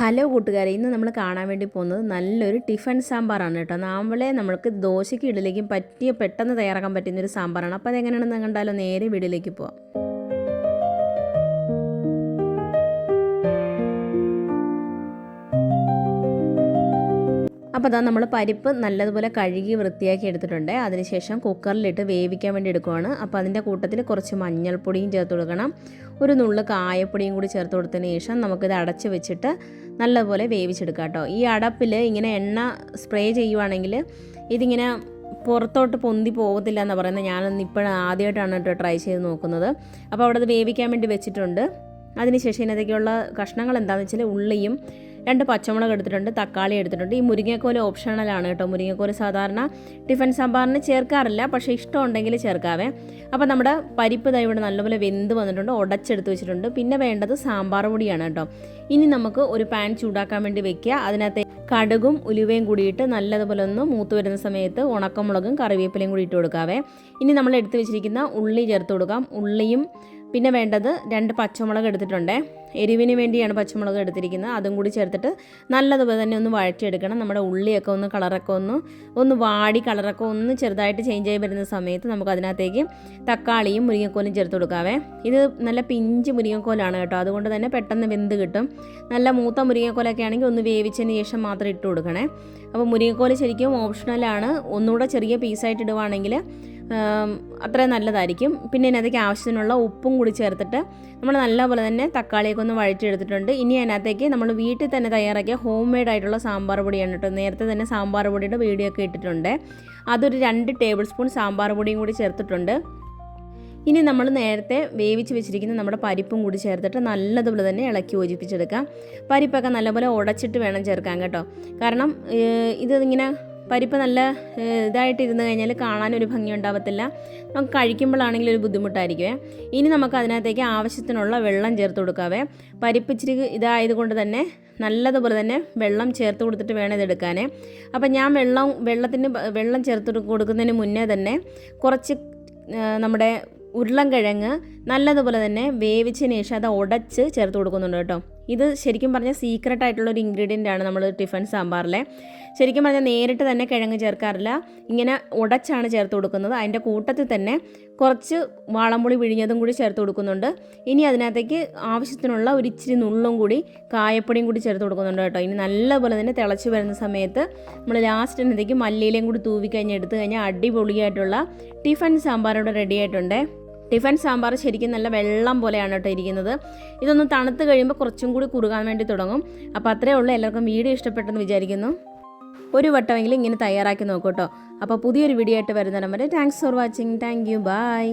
Hello കൂട്ടുകാരെ ഇന്ന് നമ്മൾ കാണാൻ വേണ്ടി പോകുന്നത് നല്ലൊരു ടിഫൻ സാമ്പാറാണ് കേട്ടോ. നാമ്പളെ നമ്മൾക്ക് ദോശയ്ക്ക് ഇടലേക്കും പറ്റിയ പെട്ടെന്ന് തയ്യാറാക്കാൻ പറ്റുന്ന ഒരു സാമ്പാറാണ്. അപ്പോൾ അതെങ്ങനെയാണെന്ന് കണ്ടാലോ നേരെ വീഡിയോയിലേക്ക് പോവാം. അപ്പോൾ അതാ നമ്മൾ പരിപ്പ് നല്ലതുപോലെ കഴുകി വൃത്തിയാക്കി എടുത്തിട്ടുണ്ട്. അതിനുശേഷം കുക്കറിലിട്ട് വേവിക്കാൻ വേണ്ടി എടുക്കുവാണ്. അപ്പോൾ അതിന്റെ കൂട്ടത്തിൽ കുറച്ച് മഞ്ഞൾപ്പൊടിയും ചേർത്ത് കൊടുക്കണം. ഒരു നുള്ളു കായപ്പൊടിയും കൂടി ചേർത്ത് കൊടുത്തതിന് ശേഷം നമുക്കിത് അടച്ച് വെച്ചിട്ട് നല്ലതുപോലെ വേവിച്ചെടുക്കാം കേട്ടോ. ഈ അടപ്പിൽ ഇങ്ങനെ എണ്ണ സ്പ്രേ ചെയ്യുവാണെങ്കിൽ ഇതിങ്ങനെ പുറത്തോട്ട് പൊന്തി പോകത്തില്ല എന്ന് പറയുന്നത്. ഞാനൊന്ന് ഇപ്പോഴും ആദ്യമായിട്ടാണ് കേട്ടോ ട്രൈ ചെയ്ത് നോക്കുന്നത്. അപ്പോൾ അവിടെ അത് വേവിക്കാൻ വേണ്ടി വെച്ചിട്ടുണ്ട്. അതിനുശേഷം ഇതിനകത്തേക്കുള്ള കഷ്ണങ്ങൾ എന്താണെന്ന് വെച്ചാൽ ഉള്ളിയും രണ്ട് പച്ചമുളക് എടുത്തിട്ടുണ്ട് തക്കാളി എടുത്തിട്ടുണ്ട്. ഈ മുരിങ്ങക്കോൽ ഓപ്ഷണലാണ് കേട്ടോ. മുരിങ്ങക്കോൽ സാധാരണ ടിഫൻ സാമ്പാറിന് ചേർക്കാറില്ല പക്ഷേ ഇഷ്ടമുണ്ടെങ്കിൽ ചേർക്കാവേ. അപ്പോൾ നമ്മുടെ പരിപ്പ് ദാ ഇവിടെ നല്ലപോലെ വെന്ത് വന്നിട്ടുണ്ട് ഉടച്ചെടുത്ത് വെച്ചിട്ടുണ്ട്. പിന്നെ വേണ്ടത് സാമ്പാർ പൊടിയാണ് കേട്ടോ. ഇനി നമുക്ക് ഒരു പാൻ ചൂടാക്കാൻ വേണ്ടി വെക്കുക. അതിനകത്ത് കടുകും ഉലുവയും കൂടിയിട്ട് നല്ലതുപോലെ ഒന്ന് മൂത്ത് വരുന്ന സമയത്ത് ഉണക്കമുളകും കറിവേപ്പിലയും കൂടി ഇട്ട് കൊടുക്കാവേ. ഇനി നമ്മൾ എടുത്ത് വെച്ചിരിക്കുന്ന ഉള്ളി ചേർത്ത് കൊടുക്കാം. ഉള്ളിയും പിന്നെ വേണ്ടത് രണ്ട് പച്ചമുളക് എടുത്തിട്ടുണ്ട്. എരിവിന് വേണ്ടിയാണ് പച്ചമുളക് എടുത്തിരിക്കുന്നത്. അതും കൂടി ചേർത്തിട്ട് നല്ലതുപോലെ തന്നെ ഒന്ന് വഴറ്റിയെടുക്കണം. നമ്മുടെ ഉള്ളിയൊക്കെ ഒന്ന് കളറൊക്കെ ഒന്ന് ഒന്ന് വാടി കളറൊക്കെ ഒന്ന് ചെറുതായിട്ട് ചേഞ്ച് ആയി വരുന്ന സമയത്ത് നമുക്ക് അതിനകത്തേക്ക് തക്കാളിയും മുരിങ്ങക്കോലും ചേർത്ത് കൊടുക്കാവേ. ഇത് നല്ല പിഞ്ച് മുരിങ്ങക്കോലാണ് കേട്ടോ. അതുകൊണ്ട് തന്നെ പെട്ടെന്ന് വെന്ത് കിട്ടും. നല്ല മൂത്ത മുരിങ്ങക്കോലൊക്കെ ആണെങ്കിൽ ഒന്ന് വേവിച്ചതിന് ശേഷം മാത്രം ഇട്ട് കൊടുക്കണേ. അപ്പോൾ മുരിങ്ങക്കോൽ ശരിക്കും ഓപ്ഷണലാണ് ഒന്നുകൂടെ ചെറിയ പീസായിട്ട് ഇടുവാണെങ്കിൽ അത്രയും നല്ലതായിരിക്കും. പിന്നെ ഇതിനകത്തേക്ക് ആവശ്യത്തിനുള്ള ഉപ്പും കൂടി ചേർത്തിട്ട് നമ്മൾ നല്ലപോലെ തന്നെ തക്കാളിയൊക്കെ ഒന്ന് വഴറ്റിയെടുത്തിട്ടുണ്ട്. ഇനി അതിനകത്തേക്ക് നമ്മൾ വീട്ടിൽ തന്നെ തയ്യാറാക്കിയ ഹോം മെയ്ഡ് ആയിട്ടുള്ള സാമ്പാർ പൊടിയാണ് കേട്ടോ. നേരത്തെ തന്നെ സാമ്പാർ പൊടിയുടെ വീഡിയോ ഒക്കെ ഇട്ടിട്ടുണ്ട്. അതൊരു രണ്ട് ടേബിൾ സ്പൂൺ സാമ്പാർ പൊടിയും കൂടി ചേർത്തിട്ടുണ്ട്. ഇനി നമ്മൾ നേരത്തെ വേവിച്ച് വെച്ചിരിക്കുന്ന നമ്മുടെ പരിപ്പും കൂടി ചേർത്തിട്ട് നല്ലതുപോലെ തന്നെ ഇളക്കി യോജിപ്പിച്ചെടുക്കാം. പരിപ്പൊക്കെ നല്ലപോലെ ഉടച്ചിട്ട് വേണം ചേർക്കാൻ കേട്ടോ. കാരണം ഇത് ഇങ്ങനെ പരിപ്പ് നല്ല ഇതായിട്ട് ഇരുന്ന് കാണാൻ ഒരു ഭംഗി ഉണ്ടാവത്തില്ല. നമുക്ക് കഴിക്കുമ്പോഴാണെങ്കിൽ ഒരു ബുദ്ധിമുട്ടായിരിക്കും ഇനി നമുക്ക് അതിനകത്തേക്ക് ആവശ്യത്തിനുള്ള വെള്ളം ചേർത്ത് കൊടുക്കാവേ. പരിപ്പ് ഇച്ചിരി ഇതായതുകൊണ്ട് തന്നെ നല്ലതുപോലെ തന്നെ വെള്ളം ചേർത്ത് കൊടുത്തിട്ട് വേണം ഇതെടുക്കാനേ അപ്പം ഞാൻ വെള്ളം വെള്ളത്തിന് വെള്ളം ചേർത്ത് കൊടുക്കുന്നതിന് മുന്നേ തന്നെ കുറച്ച് നമ്മുടെ ഉരുളൻകിഴങ്ങ് നല്ലതുപോലെ തന്നെ വേവിച്ചതിന് ശേഷം അത് ഉടച്ച് ചേർത്ത് കൊടുക്കുന്നുണ്ട് കേട്ടോ. ഇത് ശരിക്കും പറഞ്ഞാൽ സീക്രട്ട് ആയിട്ടുള്ള ഒരു ഇൻഗ്രീഡിയന്റ് ആണ് നമ്മൾ ടിഫൻ സാമ്പാറിലെ. ശരിക്കും പറഞ്ഞാൽ നേരിട്ട് തന്നെ കിഴങ്ങ് ചേർക്കാറില്ല. ഇങ്ങനെ ഉടച്ചാണ് ചേർത്ത് കൊടുക്കുന്നത്. അതിന്റെ കൂട്ടത്തിൽ തന്നെ കുറച്ച് വാളംപുളി വിഴിഞ്ഞതും കൂടി ചേർത്ത് കൊടുക്കുന്നുണ്ട്. ഇനി അതിനകത്തേക്ക് ആവശ്യത്തിനുള്ള ഒരു ഇച്ചിരി നുള്ളും കൂടി കായപ്പൊടിയും കൂടി ചേർത്ത് കൊടുക്കുന്നുണ്ട് കേട്ടോ. ഇനി നല്ലപോലെ തന്നെ തിളച്ച് വരുന്ന സമയത്ത് നമ്മൾ ലാസ്റ്റ് എന്നത്തേക്ക് മല്ലിയിലയും കൂടി തൂവിക്കഴിഞ്ഞ് എടുത്തു കഴിഞ്ഞാൽ അടിപൊളിയായിട്ടുള്ള ടിഫൻ സാമ്പാർ ഇവിടെ റെഡി ആയിട്ടുണ്ട്. ടിഫൻ സാമ്പാർ ശരിക്കും നല്ല വെള്ളം പോലെയാണ് കേട്ടോ ഇരിക്കുന്നത്. ഇതൊന്ന് തണുത്ത് കഴിയുമ്പോൾ കുറച്ചും കൂടി കുറുകാൻ വേണ്ടി തുടങ്ങും. അപ്പോൾ അത്രയേ ഉള്ളൂ. എല്ലാവർക്കും വീഡിയോ ഇഷ്ടപ്പെട്ടെന്ന് വിചാരിക്കുന്നു. ഒരു വട്ടമെങ്കിലും ഇങ്ങനെ തയ്യാറാക്കി നോക്കൂ കേട്ടോ. അപ്പോൾ പുതിയൊരു വീഡിയോ ആയിട്ട് വരുന്നിടം വരെ thanks for watching thank you bye